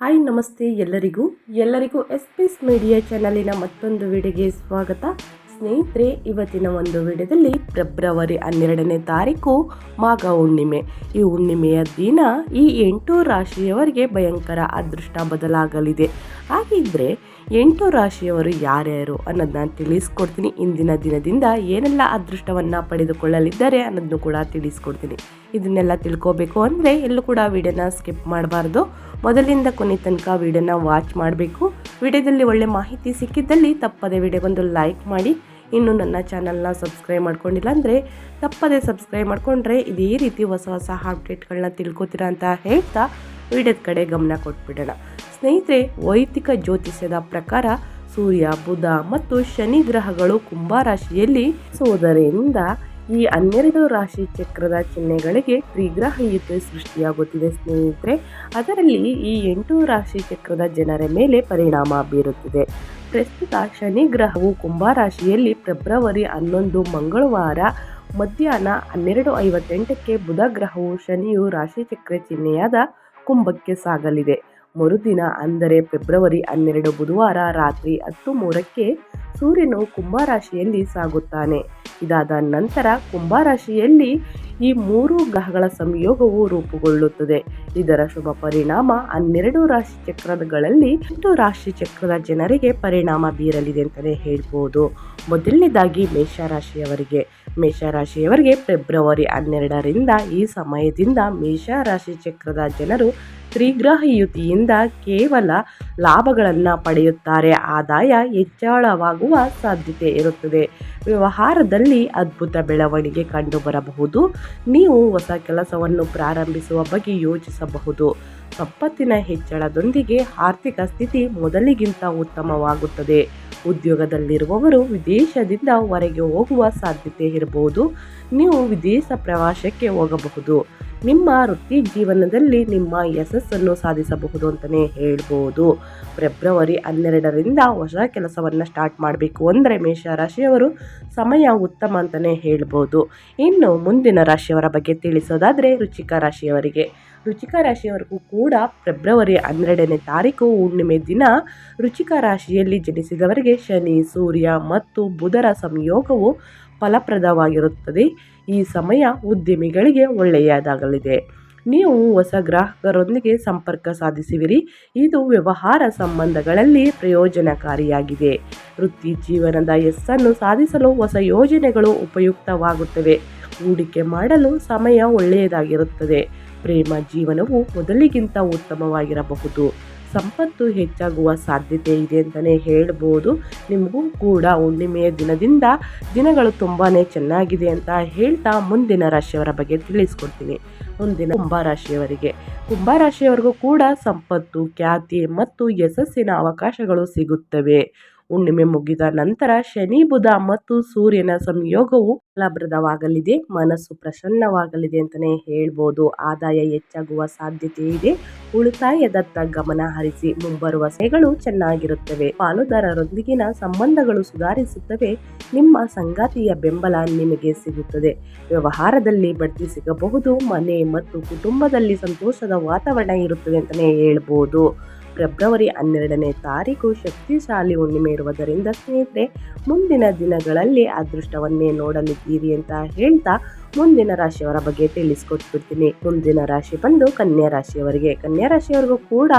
Hi, ನಮಸ್ತೆ ಎಲ್ಲರಿಗೂ. ಎಲ್ಲರಿಗೂ ಎಸ್ ಪೀಸ್ ಮೀಡಿಯಾ ಚಾನಲಿನ ಮತ್ತೊಂದು ವಿಡಿಯೋಗೆ ಸ್ವಾಗತ. ಸ್ನೇಹಿತರೆ, ಇವತ್ತಿನ ಒಂದು ವಿಡಿಯೋದಲ್ಲಿ ಫೆಬ್ರವರಿ ಹನ್ನೆರಡನೇ ತಾರೀಕು, ಮಾಘ ಹುಣ್ಣಿಮೆ. ಈ ಹುಣ್ಣಿಮೆಯ ದಿನ ಈ ಎಂಟು ರಾಶಿಯವರಿಗೆ ಭಯಂಕರ ಅದೃಷ್ಟ ಬದಲಾಗಲಿದೆ. ಹಾಗಿದ್ರೆ ಎಂಟು ರಾಶಿಯವರು ಯಾರ್ಯಾರು ಅನ್ನೋದನ್ನ ತಿಳಿಸ್ಕೊಡ್ತೀನಿ. ಇಂದಿನ ದಿನದಿಂದ ಏನೆಲ್ಲ ಅದೃಷ್ಟವನ್ನು ಪಡೆದುಕೊಳ್ಳಲಿದ್ದಾರೆ ಅನ್ನೋದನ್ನು ಕೂಡ ತಿಳಿಸ್ಕೊಡ್ತೀನಿ. ಇದನ್ನೆಲ್ಲ ತಿಳ್ಕೋಬೇಕು ಅಂದರೆ ಎಲ್ಲೂ ಕೂಡ ವಿಡಿಯೋನ ಸ್ಕಿಪ್ ಮಾಡಬಾರ್ದು. ಮೊದಲಿಂದ ಕೊನೆ ತನಕ ವಿಡಿಯೋನ ವಾಚ್ ಮಾಡಬೇಕು. ವಿಡಿಯೋದಲ್ಲಿ ಒಳ್ಳೆ ಮಾಹಿತಿ ಸಿಕ್ಕಿದ್ದಲ್ಲಿ ತಪ್ಪದೆ ವಿಡಿಯೋಗೊಂದು ಲೈಕ್ ಮಾಡಿ. ಇನ್ನು ನನ್ನ ಚಾನಲ್ನ ಸಬ್ಸ್ಕ್ರೈಬ್ ಮಾಡ್ಕೊಂಡಿಲ್ಲ ಅಂದರೆ ತಪ್ಪದೆ ಸಬ್ಸ್ಕ್ರೈಬ್ ಮಾಡಿಕೊಂಡ್ರೆ ಇದೇ ರೀತಿ ಹೊಸ ಹೊಸ ಅಪ್ಡೇಟ್ಗಳನ್ನ ತಿಳ್ಕೊತೀರಾ ಅಂತ ಹೇಳ್ತಾ ವಿಡಿಯೋದ ಕಡೆ ಗಮನ ಕೊಟ್ಬಿಡೋಣ. ಸ್ನೇಹಿತರೆ ವೈದಿಕ ಜ್ಯೋತಿಷ್ಯದ ಪ್ರಕಾರ ಸೂರ್ಯ, ಬುಧ ಮತ್ತು ಶನಿ ಗ್ರಹಗಳು ಕುಂಭ ರಾಶಿಯಲ್ಲಿ ಸೋದರಿಂದ ಈ ಹನ್ನೆರಡು ರಾಶಿ ಚಕ್ರದ ಚಿಹ್ನೆಗಳಿಗೆ ತ್ರಿಗ್ರಹ ಯುತಿ ಸೃಷ್ಟಿಯಾಗುತ್ತಿದೆ ಸ್ನೇಹಿತರೆ. ಅದರಲ್ಲಿ ಈ ಎಂಟು ರಾಶಿ ಚಕ್ರದ ಜನರ ಮೇಲೆ ಪರಿಣಾಮ ಬೀರುತ್ತಿದೆ. ಪ್ರಸ್ತುತ ಶನಿ ಗ್ರಹವು ಕುಂಭರಾಶಿಯಲ್ಲಿ ಫೆಬ್ರವರಿ ಹನ್ನೊಂದು, ಮಂಗಳವಾರ ಮಧ್ಯಾಹ್ನ ಹನ್ನೆರಡು ಐವತ್ತೆಂಟಕ್ಕೆ ಬುಧ ಗ್ರಹವು ಶನಿಯು ರಾಶಿಚಕ್ರ ಚಿಹ್ನೆಯಾದ ಕುಂಭಕ್ಕೆ ಸಾಗಲಿದೆ. ಮರುದಿನ ಅಂದರೆ ಫೆಬ್ರವರಿ ಹನ್ನೆರಡು ಬುಧವಾರ ರಾತ್ರಿ ಹತ್ತು ಮೂರಕ್ಕೆ ಸೂರ್ಯನು ಕುಂಭರಾಶಿಯಲ್ಲಿ ಸಾಗುತ್ತಾನೆ. ಇದಾದ ನಂತರ ಕುಂಭರಾಶಿಯಲ್ಲಿ ಈ ಮೂರು ಗ್ರಹಗಳ ಸಂಯೋಗವು ರೂಪುಗೊಳ್ಳುತ್ತದೆ. ಇದರ ಶುಭ ಪರಿಣಾಮ ಹನ್ನೆರಡು ರಾಶಿ ಚಕ್ರಗಳಲ್ಲಿ ಎಂಟು ರಾಶಿ ಚಕ್ರದ ಜನರಿಗೆ ಪರಿಣಾಮ ಬೀರಲಿದೆ ಅಂತಲೇ ಹೇಳ್ಬೋದು. ಮೊದಲನೇದಾಗಿ ಮೇಷರಾಶಿಯವರಿಗೆ. ಮೇಷರಾಶಿಯವರಿಗೆ ಫೆಬ್ರವರಿ ಹನ್ನೆರಡರಿಂದ ಈ ಸಮಯದಿಂದ ಮೇಷರಾಶಿ ಚಕ್ರದ ಜನರು ತ್ರಿಗ್ರಹಯುತಿಯಿಂದ ಕೇವಲ ಲಾಭಗಳನ್ನು ಪಡೆಯುತ್ತಾರೆ. ಆದಾಯ ಹೆಚ್ಚಳವಾಗುವ ಸಾಧ್ಯತೆ ಇರುತ್ತದೆ. ವ್ಯವಹಾರದಲ್ಲಿ ಅದ್ಭುತ ಬೆಳವಣಿಗೆ ಕಂಡುಬರಬಹುದು. ನೀವು ಹೊಸ ಕೆಲಸವನ್ನು ಪ್ರಾರಂಭಿಸುವ ಬಗ್ಗೆ ಯೋಚಿಸಬಹುದು. ಸಂಪತ್ತಿನ ಹೆಚ್ಚಳದೊಂದಿಗೆ ಆರ್ಥಿಕ ಸ್ಥಿತಿ ಮೊದಲಿಗಿಂತ ಉತ್ತಮವಾಗುತ್ತದೆ. ಉದ್ಯೋಗದಲ್ಲಿರುವವರು ವಿದೇಶದಿಂದ ಹೊರಗೆ ಹೋಗುವ ಸಾಧ್ಯತೆ ಇರಬಹುದು. ನೀವು ವಿದೇಶ ಪ್ರವಾಸಕ್ಕೆ ಹೋಗಬಹುದು. ನಿಮ್ಮ ವೃತ್ತಿ ಜೀವನದಲ್ಲಿ ನಿಮ್ಮ ಯಶಸ್ಸನ್ನು ಸಾಧಿಸಬಹುದು ಅಂತಲೇ ಹೇಳ್ಬೋದು. ಫೆಬ್ರವರಿ ಹನ್ನೆರಡರಿಂದ ಹೊಸ ಕೆಲಸವನ್ನು ಸ್ಟಾರ್ಟ್ ಮಾಡಬೇಕು ಅಂದರೆ ಮೇಷರಾಶಿಯವರು ಸಮಯ ಉತ್ತಮ ಅಂತಲೇ ಹೇಳ್ಬೋದು. ಇನ್ನು ಮುಂದಿನ ರಾಶಿಯವರ ಬಗ್ಗೆ ತಿಳಿಸೋದಾದರೆ ರುಚಿಕ ರಾಶಿಯವರಿಗೆ. ರುಚಿಕ ರಾಶಿಯವರೆಗೂ ಕೂಡ ಫೆಬ್ರವರಿ ಹನ್ನೆರಡನೇ ತಾರೀಕು ಹುಣ್ಣಿಮೆ ದಿನ ರುಚಿಕ ರಾಶಿಯಲ್ಲಿ ಜನಿಸಿದವರಿಗೆ ಶನಿ, ಸೂರ್ಯ ಮತ್ತು ಬುಧರ ಸಂಯೋಗವು ಫಲಪ್ರದವಾಗಿರುತ್ತದೆ. ಈ ಸಮಯ ಉದ್ಯಮಿಗಳಿಗೆ ಒಳ್ಳೆಯದಾಗಲಿದೆ. ನೀವು ಹೊಸ ಗ್ರಾಹಕರೊಂದಿಗೆ ಸಂಪರ್ಕ ಸಾಧಿಸುವಿರಿ. ಇದು ವ್ಯವಹಾರ ಸಂಬಂಧಗಳಲ್ಲಿ ಪ್ರಯೋಜನಕಾರಿಯಾಗಿದೆ. ವೃತ್ತಿ ಜೀವನದ ಯಶಸ್ಸನ್ನು ಸಾಧಿಸಲು ಹೊಸ ಯೋಜನೆಗಳು ಉಪಯುಕ್ತವಾಗುತ್ತವೆ. ಹೂಡಿಕೆ ಮಾಡಲು ಸಮಯ ಒಳ್ಳೆಯದಾಗಿರುತ್ತದೆ. ಪ್ರೇಮ ಜೀವನವು ಮೊದಲಿಗಿಂತ ಉತ್ತಮವಾಗಿರಬಹುದು. ಸಂಪತ್ತು ಹೆಚ್ಚಾಗುವ ಸಾಧ್ಯತೆ ಇದೆ ಅಂತಲೇ ಹೇಳ್ಬೋದು. ನಿಮಗೂ ಕೂಡ ಹುಣ್ಣಿಮೆಯ ದಿನದಿಂದ ದಿನಗಳು ತುಂಬಾ ಚೆನ್ನಾಗಿದೆ ಅಂತ ಹೇಳ್ತಾ ಮುಂದಿನ ರಾಶಿಯವರ ಬಗ್ಗೆ ತಿಳಿಸ್ಕೊಡ್ತೀನಿ. ಮುಂದಿನ ಕುಂಭರಾಶಿಯವರಿಗೆ ಕುಂಭರಾಶಿಯವರಿಗೂ ಕೂಡ ಸಂಪತ್ತು, ಖ್ಯಾತಿ ಮತ್ತು ಯಶಸ್ಸಿನ ಅವಕಾಶಗಳು ಸಿಗುತ್ತವೆ. ಹುಣ್ಣಿಮೆ ಮುಗಿದ ನಂತರ ಶನಿ, ಬುಧ ಮತ್ತು ಸೂರ್ಯನ ಸಂಯೋಗವು ಫಲಪ್ರದವಾಗಲಿದೆ, ಮನಸ್ಸು ಪ್ರಸನ್ನವಾಗಲಿದೆ ಅಂತಲೇ ಹೇಳ್ಬೋದು. ಆದಾಯ ಹೆಚ್ಚಾಗುವ ಸಾಧ್ಯತೆ ಇದೆ. ಉಳಿತಾಯದತ್ತ ಗಮನ ಹರಿಸಿ ಮುಂಬರುವ ಸೇಗಳು ಚೆನ್ನಾಗಿರುತ್ತವೆ. ಪಾಲುದಾರರೊಂದಿಗಿನ ಸಂಬಂಧಗಳು ಸುಧಾರಿಸುತ್ತವೆ. ನಿಮ್ಮ ಸಂಗಾತಿಯ ಬೆಂಬಲ ನಿಮಗೆ ಸಿಗುತ್ತದೆ. ವ್ಯವಹಾರದಲ್ಲಿ ಬಡ್ತಿ ಸಿಗಬಹುದು, ಮನೆ ಮತ್ತು ಕುಟುಂಬದಲ್ಲಿ ಸಂತೋಷದ ವಾತಾವರಣ ಇರುತ್ತದೆ ಅಂತಲೇ ಹೇಳ್ಬೋದು. ಫೆಬ್ರವರಿ ಹನ್ನೆರಡನೇ ತಾರೀಕು ಶಕ್ತಿಶಾಲಿ ಹುಣ್ಣಿಮೆ ಇರುವುದರಿಂದ ಸ್ನೇಹಿತರೆ, ಮುಂದಿನ ದಿನಗಳಲ್ಲಿ ಅದೃಷ್ಟವನ್ನೇ ನೋಡಲಿದ್ದೀರಿ ಅಂತ ಹೇಳ್ತಾ ಮುಂದಿನ ರಾಶಿಯವರ ಬಗ್ಗೆ ತಿಳಿಸ್ಕೊಟ್ಬಿಡ್ತೀನಿ. ಮುಂದಿನ ರಾಶಿ ಬಂದು ಕನ್ಯಾ ರಾಶಿಯವರಿಗೆ. ಕನ್ಯಾ ರಾಶಿಯವರಿಗೂ ಕೂಡ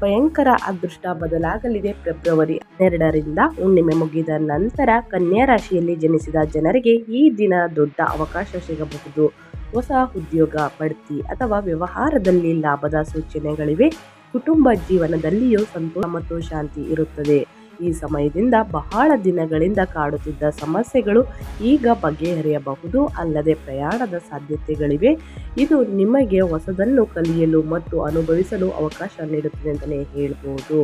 ಭಯಂಕರ ಅದೃಷ್ಟ ಬದಲಾಗಲಿದೆ. ಫೆಬ್ರವರಿ ಹನ್ನೆರಡರಿಂದ ಹುಣ್ಣಿಮೆ ಮುಗಿದ ನಂತರ ಕನ್ಯಾ ರಾಶಿಯಲ್ಲಿ ಜನಿಸಿದ ಜನರಿಗೆ ಈ ದಿನ ದೊಡ್ಡ ಅವಕಾಶ ಸಿಗಬಹುದು. ಹೊಸ ಉದ್ಯೋಗ, ಬಡ್ತಿ ಅಥವಾ ವ್ಯವಹಾರದಲ್ಲಿ ಲಾಭದ ಸೂಚನೆಗಳಿವೆ. ಕುಟುಂಬ ಜೀವನದಲ್ಲಿಯೂ ಸಂತೋಷ ಮತ್ತು ಶಾಂತಿ ಇರುತ್ತದೆ. ಈ ಸಮಯದಿಂದ ಬಹಳ ದಿನಗಳಿಂದ ಕಾಡುತ್ತಿದ್ದ ಸಮಸ್ಯೆಗಳು ಈಗ ಬಗೆಹರಿಯಬಹುದು. ಅಲ್ಲದೆ ಪ್ರಯಾಣದ ಸಾಧ್ಯತೆಗಳಿವೆ. ಇದು ನಿಮಗೆ ಹೊಸದನ್ನು ಕಲಿಯಲು ಮತ್ತು ಅನುಭವಿಸಲು ಅವಕಾಶ ನೀಡುತ್ತದೆ ಅಂತಲೇ ಹೇಳ್ಬೋದು.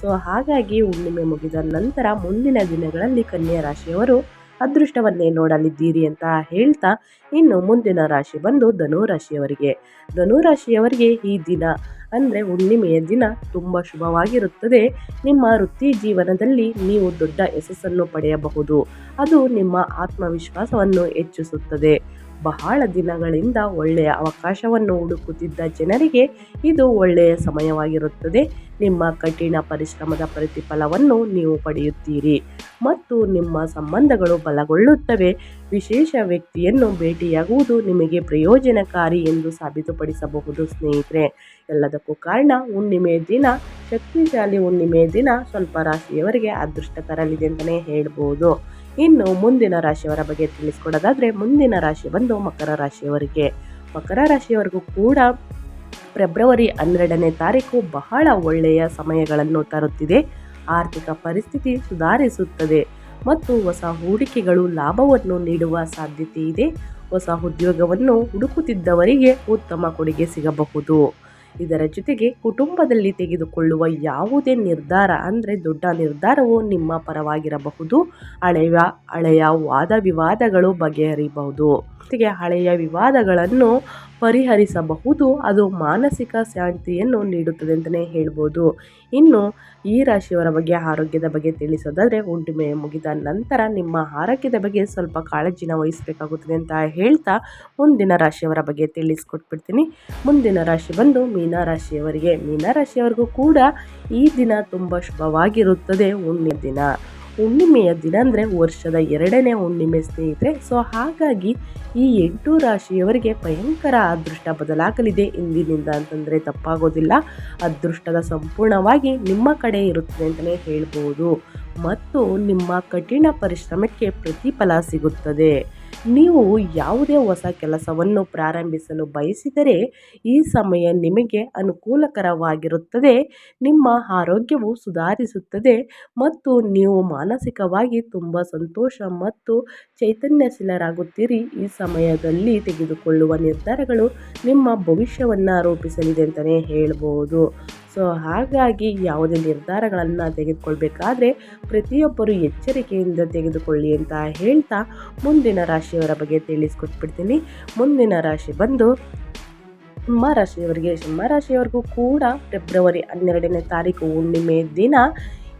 ಸೊ, ಹಾಗಾಗಿ ಹುಣ್ಣಿಮೆ ಮುಗಿದ ನಂತರ ಮುಂದಿನ ದಿನಗಳಲ್ಲಿ ಕನ್ಯಾ ರಾಶಿಯವರು ಅದೃಷ್ಟವನ್ನೇ ನೋಡಲಿದ್ದೀರಿ ಅಂತ ಹೇಳ್ತಾ ಇನ್ನು ಮುಂದಿನ ರಾಶಿ ಬಂದು ಧನುರಾಶಿಯವರಿಗೆ. ಧನುರಾಶಿಯವರಿಗೆ ಧನು ರಾಶಿಯವರಿಗೆ ಈ ದಿನ ಅಂದರೆ ಹುಣ್ಣಿಮೆಯ ದಿನ ತುಂಬ ಶುಭವಾಗಿರುತ್ತದೆ. ನಿಮ್ಮ ವೃತ್ತಿ ಜೀವನದಲ್ಲಿ ನೀವು ದೊಡ್ಡ ಯಶಸ್ಸನ್ನು ಪಡೆಯಬಹುದು. ಅದು ನಿಮ್ಮ ಆತ್ಮವಿಶ್ವಾಸವನ್ನು ಹೆಚ್ಚಿಸುತ್ತದೆ. ಬಹಳ ದಿನಗಳಿಂದ ಒಳ್ಳೆಯ ಅವಕಾಶವನ್ನು ಹುಡುಕುತ್ತಿದ್ದ ಜನರಿಗೆ ಇದು ಒಳ್ಳೆಯ ಸಮಯವಾಗಿರುತ್ತದೆ. ನಿಮ್ಮ ಕಠಿಣ ಪರಿಶ್ರಮದ ಪ್ರತಿಫಲವನ್ನು ನೀವು ಪಡೆಯುತ್ತೀರಿ ಮತ್ತು ನಿಮ್ಮ ಸಂಬಂಧಗಳು ಬಲಗೊಳ್ಳುತ್ತವೆ. ವಿಶೇಷ ವ್ಯಕ್ತಿಯನ್ನು ಭೇಟಿಯಾಗುವುದು ನಿಮಗೆ ಪ್ರಯೋಜನಕಾರಿ ಎಂದು ಸಾಬೀತುಪಡಿಸಬಹುದು ಸ್ನೇಹಿತರೆ. ಎಲ್ಲದಕ್ಕೂ ಕಾರಣ ಹುಣ್ಣಿಮೆ ದಿನ, ಶಕ್ತಿಶಾಲಿ ಹುಣ್ಣಿಮೆ ದಿನ ಸ್ವಲ್ಪ ರಾಶಿಯವರಿಗೆ ಅದೃಷ್ಟ ತರಲಿದೆ ಅಂತಲೇ ಹೇಳ್ಬೋದು. ಇನ್ನು ಮುಂದಿನ ರಾಶಿಯವರ ಬಗ್ಗೆ ತಿಳಿಸ್ಕೊಡೋದಾದರೆ, ಮುಂದಿನ ರಾಶಿ ಬಂದು ಮಕರ ರಾಶಿಯವರಿಗೆ. ಮಕರ ರಾಶಿಯವರಿಗೂ ಕೂಡ ಫೆಬ್ರವರಿ ಹನ್ನೆರಡನೇ ತಾರೀಕು ಬಹಳ ಒಳ್ಳೆಯ ಸಮಯಗಳನ್ನು ತರುತ್ತಿದೆ. ಆರ್ಥಿಕ ಪರಿಸ್ಥಿತಿ ಸುಧಾರಿಸುತ್ತದೆ ಮತ್ತು ಹೊಸ ಹೂಡಿಕೆಗಳು ಲಾಭವನ್ನು ನೀಡುವ ಸಾಧ್ಯತೆ ಇದೆ. ಹೊಸ ಉದ್ಯೋಗವನ್ನು ಹುಡುಕುತ್ತಿದ್ದವರಿಗೆ ಉತ್ತಮ ಕೊಡುಗೆ ಸಿಗಬಹುದು. ಇದರ ಜೊತೆಗೆ ಕುಟುಂಬದಲ್ಲಿ ತೆಗೆದುಕೊಳ್ಳುವ ಯಾವುದೇ ನಿರ್ಧಾರ ಅಂದರೆ ದೊಡ್ಡ ನಿರ್ಧಾರವು ನಿಮ್ಮ ಪರವಾಗಿರಬಹುದು. ಹಳೆಯ ಹಳೆಯ ವಾದ ವಿವಾದಗಳು ಬಗೆಹರಿಬಹುದು. ಜೊತೆಗೆ ಹಳೆಯ ವಿವಾದಗಳನ್ನು ಪರಿಹರಿಸಬಹುದು. ಅದು ಮಾನಸಿಕ ಶಾಂತಿಯನ್ನು ನೀಡುತ್ತದೆ ಅಂತಲೇ ಹೇಳ್ಬೋದು. ಇನ್ನು ಈ ರಾಶಿಯವರ ಬಗ್ಗೆ, ಆರೋಗ್ಯದ ಬಗ್ಗೆ ತಿಳಿಸೋದಾದರೆ, ಹುಣ್ಣಿಮೆ ಮುಗಿದ ನಂತರ ನಿಮ್ಮ ಆರೋಗ್ಯದ ಬಗ್ಗೆ ಸ್ವಲ್ಪ ಕಾಳಜಿನ ವಹಿಸಬೇಕಾಗುತ್ತದೆ ಅಂತ ಹೇಳ್ತಾ ಮುಂದಿನ ರಾಶಿಯವರ ಬಗ್ಗೆ ತಿಳಿಸ್ಕೊಟ್ಬಿಡ್ತೀನಿ. ಮುಂದಿನ ರಾಶಿ ಬಂದು ಮೀನ ರಾಶಿಯವರಿಗೆ. ಮೀನ ರಾಶಿಯವರಿಗೂ ಕೂಡ ಈ ದಿನ ತುಂಬ ಶುಭವಾಗಿರುತ್ತದೆ. ಹುಣ್ಣಿಮೆ ದಿನ. ಹುಣ್ಣಿಮೆಯ ದಿನ ಅಂದರೆ ವರ್ಷದ ಎರಡನೇ ಹುಣ್ಣಿಮೆ ಸ್ನೇಹಿತರೆ. ಸೊ ಹಾಗಾಗಿ ಈ ಎಂಟು ರಾಶಿಯವರಿಗೆ ಭಯಂಕರ ಅದೃಷ್ಟ ಬದಲಾಗಲಿದೆ. ಇಂದಿನಿಂದ ಅಂತಂದರೆ ತಪ್ಪಾಗೋದಿಲ್ಲ. ಅದೃಷ್ಟದ ಸಂಪೂರ್ಣವಾಗಿ ನಿಮ್ಮ ಕಡೆ ಇರುತ್ತದೆ ಅಂತಲೇ ಹೇಳ್ಬೋದು. ಮತ್ತು ನಿಮ್ಮ ಕಠಿಣ ಪರಿಶ್ರಮಕ್ಕೆ ಪ್ರತಿಫಲ ಸಿಗುತ್ತದೆ. ನೀವು ಯಾವುದೇ ಹೊಸ ಕೆಲಸವನ್ನು ಪ್ರಾರಂಭಿಸಲು ಬಯಸಿದರೆ ಈ ಸಮಯ ನಿಮಗೆ ಅನುಕೂಲಕರವಾಗಿರುತ್ತದೆ. ನಿಮ್ಮ ಆರೋಗ್ಯವು ಸುಧಾರಿಸುತ್ತದೆ ಮತ್ತು ನೀವು ಮಾನಸಿಕವಾಗಿ ತುಂಬ ಸಂತೋಷ ಮತ್ತು ಚೈತನ್ಯಶೀಲರಾಗುತ್ತೀರಿ. ಈ ಸಮಯದಲ್ಲಿ ತೆಗೆದುಕೊಳ್ಳುವ ನಿರ್ಧಾರಗಳು ನಿಮ್ಮ ಭವಿಷ್ಯವನ್ನು ರೂಪಿಸಲಿದೆ ಅಂತಲೇ ಹೇಳ್ಬೋದು. ಸೊ ಹಾಗಾಗಿ ಯಾವುದೇ ನಿರ್ಧಾರಗಳನ್ನು ತೆಗೆದುಕೊಳ್ಬೇಕಾದ್ರೆ ಪ್ರತಿಯೊಬ್ಬರು ಎಚ್ಚರಿಕೆಯಿಂದ ತೆಗೆದುಕೊಳ್ಳಿ ಅಂತ ಹೇಳ್ತಾ ಮುಂದಿನ ರಾಶಿಯವರ ಬಗ್ಗೆ ತಿಳಿಸ್ಕೊಟ್ಬಿಡ್ತೀನಿ. ಮುಂದಿನ ರಾಶಿ ಬಂದು ಸಿಂಹ ರಾಶಿಯವರಿಗೆ, ಸಿಂಹ ರಾಶಿಯವರಿಗೂ ಕೂಡ ಫೆಬ್ರವರಿ ಹನ್ನೆರಡನೇ ತಾರೀಕು ಹುಣ್ಣಿಮೆ ದಿನ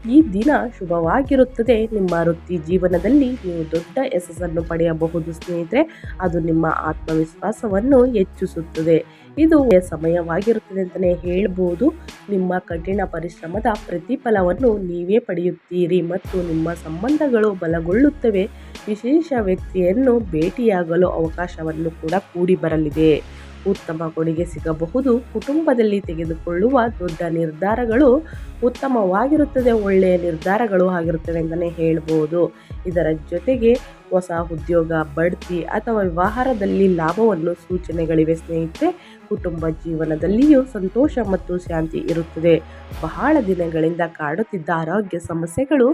ಈ ದಿನ ಶುಭವಾಗಿರುತ್ತದೆ. ನಿಮ್ಮ ವೃತ್ತಿ ಜೀವನದಲ್ಲಿ ನೀವು ದೊಡ್ಡ ಯಶಸ್ಸನ್ನು ಪಡೆಯಬಹುದು ಸ್ನೇಹಿತರೆ. ಅದು ನಿಮ್ಮ ಆತ್ಮವಿಶ್ವಾಸವನ್ನು ಹೆಚ್ಚಿಸುತ್ತದೆ. ಇದು ಸಮಯವಾಗಿರುತ್ತದೆ ಅಂತಲೇ ಹೇಳ್ಬೋದು. ನಿಮ್ಮ ಕಠಿಣ ಪರಿಶ್ರಮದ ಪ್ರತಿಫಲವನ್ನು ನೀವೇ ಪಡೆಯುತ್ತೀರಿ ಮತ್ತು ನಿಮ್ಮ ಸಂಬಂಧಗಳು ಬಲಗೊಳ್ಳುತ್ತವೆ. ವಿಶೇಷ ವ್ಯಕ್ತಿಯನ್ನು ಭೇಟಿಯಾಗಲು ಅವಕಾಶವನ್ನು ಕೂಡ ಕೂಡಿ ಬರಲಿದೆ. ಉತ್ತಮ ಕೊಡುಗೆ ಸಿಗಬಹುದು. ಕುಟುಂಬದಲ್ಲಿ ತೆಗೆದುಕೊಳ್ಳುವ ದೊಡ್ಡ ನಿರ್ಧಾರಗಳು ಉತ್ತಮವಾಗಿರುತ್ತದೆ ಒಳ್ಳೆಯ ನಿರ್ಧಾರಗಳು ಆಗಿರುತ್ತವೆ ಅಂತಲೇ ಹೇಳ್ಬೋದು. ಇದರ ಜೊತೆಗೆ ಹೊಸ ಉದ್ಯೋಗ, ಬಡ್ತಿ ಅಥವಾ ವ್ಯವಹಾರದಲ್ಲಿ ಲಾಭವನ್ನು ಸೂಚನೆಗಳಿವೆ. ಸ್ನೇಹಿತರೆ, ಕುಟುಂಬ ಜೀವನದಲ್ಲಿಯೂ ಸಂತೋಷ ಮತ್ತು ಶಾಂತಿ ಇರುತ್ತದೆ. ಬಹಳ ದಿನಗಳಿಂದ ಕಾಡುತ್ತಿದ್ದ ಆರೋಗ್ಯ ಸಮಸ್ಯೆಗಳು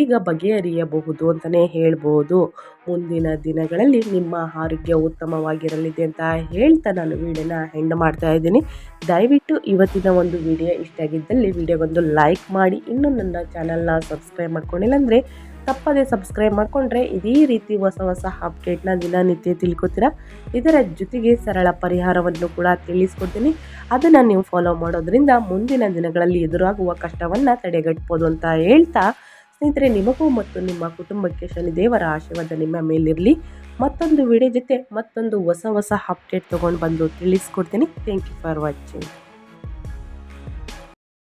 ಈಗ ಬಗೆಹರಿಯಬಹುದು ಅಂತಲೇ ಹೇಳ್ಬೋದು. ಮುಂದಿನ ದಿನಗಳಲ್ಲಿ ನಿಮ್ಮ ಆರೋಗ್ಯ ಉತ್ತಮವಾಗಿರಲಿದೆ ಅಂತ ಹೇಳ್ತಾ ನಾನು ವೀಡಿಯೋನ ಹೆಂಡ್ ಮಾಡ್ತಾ ಇದ್ದೀನಿ. ದಯವಿಟ್ಟು ಇವತ್ತಿನ ಒಂದು ವಿಡಿಯೋ ಇಷ್ಟ ಆಗಿದ್ದಲ್ಲಿ ವಿಡಿಯೋಗೊಂದು ಲೈಕ್ ಮಾಡಿ. ಇನ್ನೂ ನನ್ನ ಚಾನಲ್ನ ಸಬ್ಸ್ಕ್ರೈಬ್ ಮಾಡ್ಕೊಂಡಿಲ್ಲ ಅಂದರೆ ತಪ್ಪದೆ ಸಬ್ಸ್ಕ್ರೈಬ್ ಮಾಡಿಕೊಂಡ್ರೆ ಇದೇ ರೀತಿ ಹೊಸ ಹೊಸ ಅಪ್ಡೇಟ್ನ ದಿನನಿತ್ಯ ತಿಳ್ಕೊತೀರಾ? ಇದರ ಜೊತೆಗೆ ಸರಳ ಪರಿಹಾರವನ್ನು ಕೂಡ ತಿಳಿಸ್ಕೊಡ್ತೀನಿ. ಅದನ್ನು ನೀವು ಫಾಲೋ ಮಾಡೋದ್ರಿಂದ ಮುಂದಿನ ದಿನಗಳಲ್ಲಿ ಎದುರಾಗುವ ಕಷ್ಟವನ್ನು ತಡೆಗಟ್ಬೋದು ಅಂತ ಹೇಳ್ತಾ ಸ್ನೇಹಿತರೆ, ನಿಮಗೂ ಮತ್ತು ನಿಮ್ಮ ಕುಟುಂಬಕ್ಕೆ ಶನಿದೇವರ ಆಶೀರ್ವಾದ ನಿಮ್ಮ ಮೇಲಿರಲಿ. ಮತ್ತೊಂದು ವಿಡಿಯೋ ಜೊತೆ ಮತ್ತೊಂದು ಹೊಸ ಹೊಸ ಅಪ್ಡೇಟ್ ತೊಗೊಂಡು ಬಂದು ತಿಳಿಸ್ಕೊಡ್ತೀನಿ. Thank you for watching